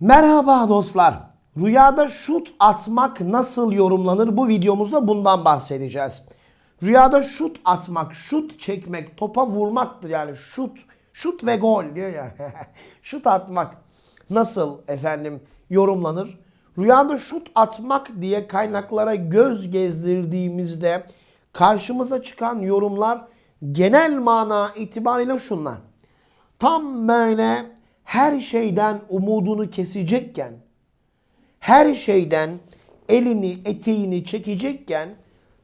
Merhaba dostlar. Rüyada şut atmak nasıl yorumlanır? Bu videomuzda bundan bahsedeceğiz. Rüyada şut atmak, şut çekmek, topa vurmaktır yani şut, şut ve gol diyor ya. şut atmak nasıl efendim yorumlanır? Rüyada şut atmak diye kaynaklara göz gezdirdiğimizde karşımıza çıkan yorumlar genel mana itibariyle şunlar. Tam böyle her şeyden umudunu kesecekken, her şeyden elini eteğini çekecekken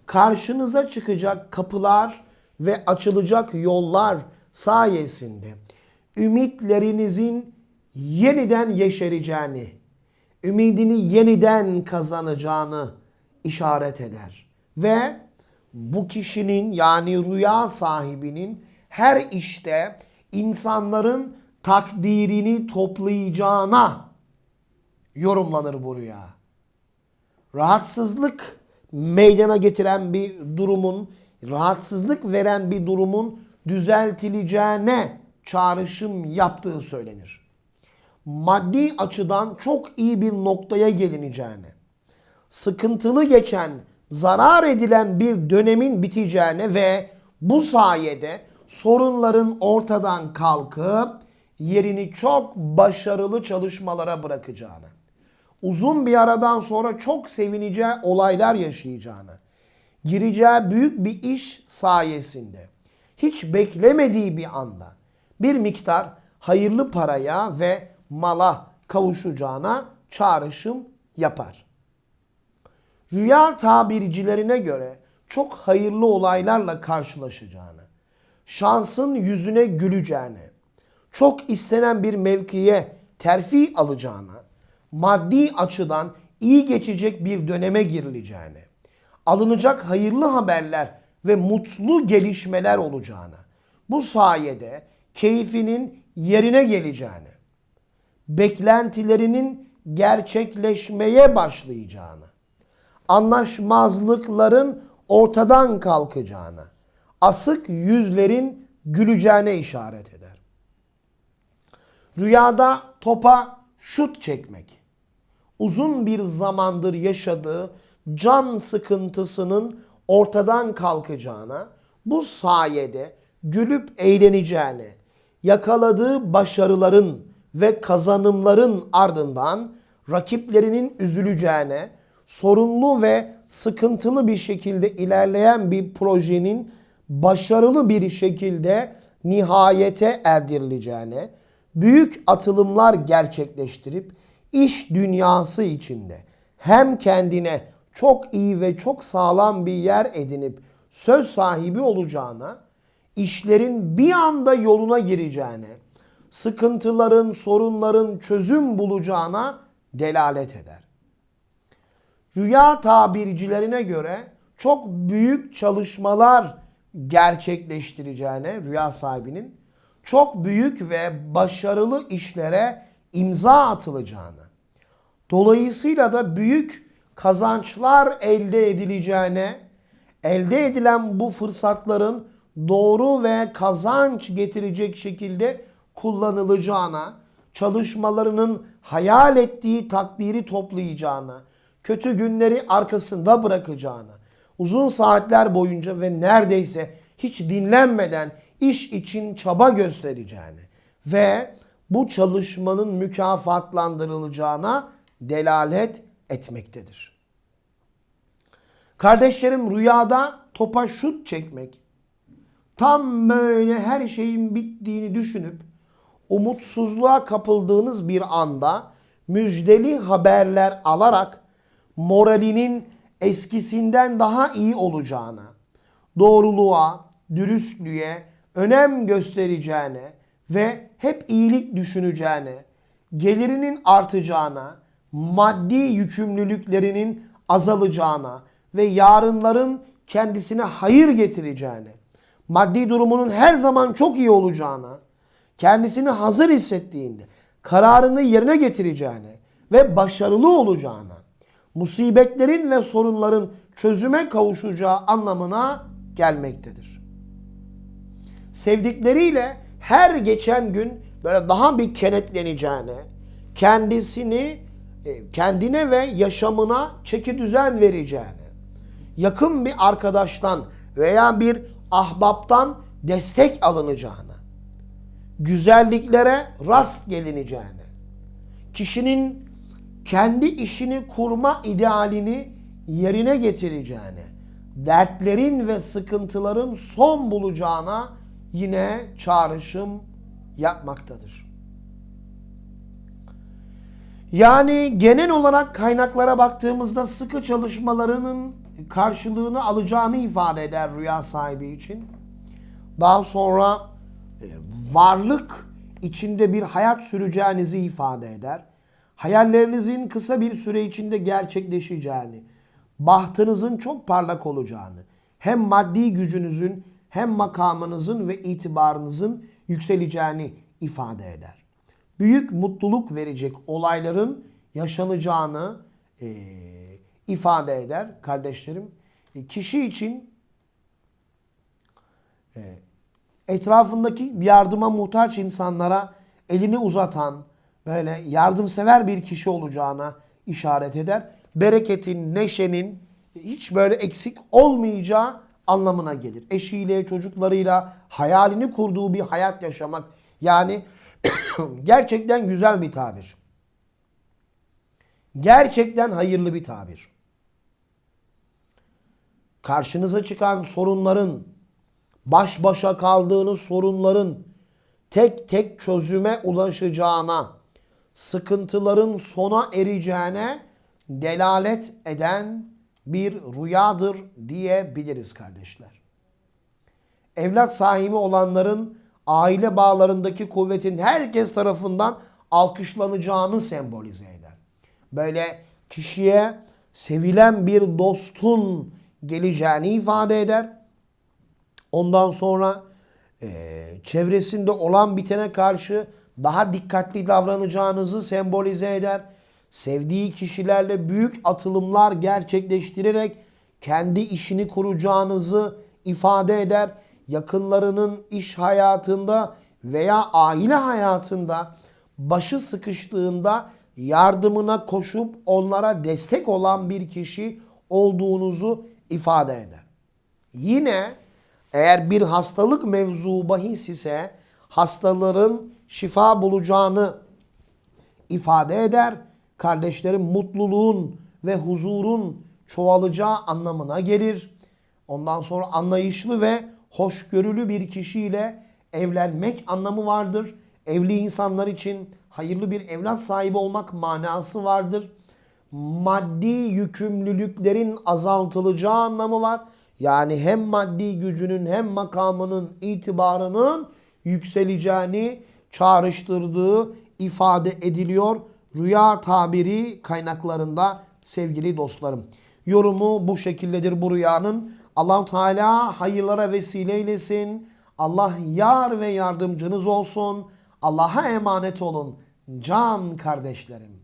karşınıza çıkacak kapılar ve açılacak yollar sayesinde ümitlerinizin yeniden yeşereceğini, ümidini yeniden kazanacağını işaret eder. Ve bu kişinin yani rüya sahibinin her işte insanların takdirini toplayacağına yorumlanır bu rüya. Rahatsızlık meydana getiren bir durumun, rahatsızlık veren bir durumun düzeltileceğine çağrışım yaptığı söylenir. Maddi açıdan çok iyi bir noktaya gelineceğine, sıkıntılı geçen, zarar edilen bir dönemin biteceğine ve bu sayede sorunların ortadan kalkıp yerini çok başarılı çalışmalara bırakacağını, uzun bir aradan sonra çok sevineceği olaylar yaşayacağını, gireceği büyük bir iş sayesinde hiç beklemediği bir anda bir miktar hayırlı paraya ve mala kavuşacağına çağrışım yapar. Rüya tabircilerine göre çok hayırlı olaylarla karşılaşacağını, şansın yüzüne güleceğini, çok istenen bir mevkiye terfi alacağını, maddi açıdan iyi geçecek bir döneme girileceğini, alınacak hayırlı haberler ve mutlu gelişmeler olacağını, bu sayede keyfinin yerine geleceğini, beklentilerinin gerçekleşmeye başlayacağını, anlaşmazlıkların ortadan kalkacağını, asık yüzlerin güleceğine işaret eder. Rüyada topa şut çekmek, uzun bir zamandır yaşadığı can sıkıntısının ortadan kalkacağına, bu sayede gülüp eğleneceğine, yakaladığı başarıların ve kazanımların ardından rakiplerinin üzüleceğine, sorunlu ve sıkıntılı bir şekilde ilerleyen bir projenin başarılı bir şekilde nihayete erdirileceğine, büyük atılımlar gerçekleştirip iş dünyası içinde hem kendine çok iyi ve çok sağlam bir yer edinip söz sahibi olacağına, işlerin bir anda yoluna gireceğine, sıkıntıların, sorunların çözüm bulacağına delalet eder. Rüya tabircilerine göre çok büyük çalışmalar gerçekleştireceğine rüya sahibinin çok büyük ve başarılı işlere imza atılacağını, dolayısıyla da büyük kazançlar elde edileceğine, elde edilen bu fırsatların doğru ve kazanç getirecek şekilde kullanılacağına, çalışmalarının hayal ettiği takdiri toplayacağına, kötü günleri arkasında bırakacağına, uzun saatler boyunca ve neredeyse hiç dinlenmeden iş için çaba göstereceğini ve bu çalışmanın mükafatlandırılacağına delalet etmektedir. Kardeşlerim rüyada topa şut çekmek, tam böyle her şeyin bittiğini düşünüp umutsuzluğa kapıldığınız bir anda müjdeli haberler alarak moralinin eskisinden daha iyi olacağına, doğruluğa, dürüstlüğe önem göstereceğine ve hep iyilik düşüneceğine, gelirinin artacağına, maddi yükümlülüklerinin azalacağına ve yarınların kendisine hayır getireceğine, maddi durumunun her zaman çok iyi olacağına, kendisini hazır hissettiğinde kararını yerine getireceğine ve başarılı olacağına, musibetlerin ve sorunların çözüme kavuşacağı anlamına gelmektedir. Sevdikleriyle her geçen gün böyle daha bir kenetleneceğine, kendisini e, kendine ve yaşamına çeki düzen vereceğini, yakın bir arkadaştan veya bir ahbaptan destek alınacağını, güzelliklere rast gelineceğini, kişinin kendi işini kurma idealini yerine getireceğini, dertlerin ve sıkıntıların son bulacağına yine çağrışım yapmaktadır. Yani genel olarak kaynaklara baktığımızda sıkı çalışmalarının karşılığını alacağını ifade eder rüya sahibi için. Daha sonra e, varlık içinde bir hayat süreceğinizi ifade eder. Hayallerinizin kısa bir süre içinde gerçekleşeceğini, bahtınızın çok parlak olacağını, hem maddi gücünüzün hem makamınızın ve itibarınızın yükseleceğini ifade eder. Büyük mutluluk verecek olayların yaşanacağını e, ifade eder kardeşlerim. E, kişi için e, etrafındaki yardıma muhtaç insanlara elini uzatan, böyle yardımsever bir kişi olacağına işaret eder. Bereketin, neşenin hiç böyle eksik olmayacağı anlamına gelir. Eşiyle, çocuklarıyla hayalini kurduğu bir hayat yaşamak. Yani gerçekten güzel bir tabir. Gerçekten hayırlı bir tabir. Karşınıza çıkan sorunların, baş başa kaldığınız sorunların tek tek çözüme ulaşacağına, sıkıntıların sona ereceğine delalet eden bir rüyadır diyebiliriz kardeşler. Evlat sahibi olanların aile bağlarındaki kuvvetin herkes tarafından alkışlanacağını sembolize eder. Böyle kişiye sevilen bir dostun geleceğini ifade eder. Ondan sonra e, çevresinde olan bitene karşı daha dikkatli davranacağınızı sembolize eder. Sevdiği kişilerle büyük atılımlar gerçekleştirerek kendi işini kuracağınızı ifade eder. Yakınlarının iş hayatında veya aile hayatında başı sıkıştığında yardımına koşup onlara destek olan bir kişi olduğunuzu ifade eder. Yine eğer bir hastalık mevzu bahis ise hastaların şifa bulacağını ifade eder. Kardeşlerim mutluluğun ve huzurun çoğalacağı anlamına gelir. Ondan sonra anlayışlı ve hoşgörülü bir kişiyle evlenmek anlamı vardır. Evli insanlar için hayırlı bir evlat sahibi olmak manası vardır. Maddi yükümlülüklerin azaltılacağı anlamı var. Yani hem maddi gücünün hem makamının itibarının yükseleceğini çağrıştırdığı ifade ediliyor. Rüya tabiri kaynaklarında sevgili dostlarım. Yorumu bu şekildedir bu rüyanın. allah Teala hayırlara vesile eylesin. Allah yar ve yardımcınız olsun. Allah'a emanet olun can kardeşlerim.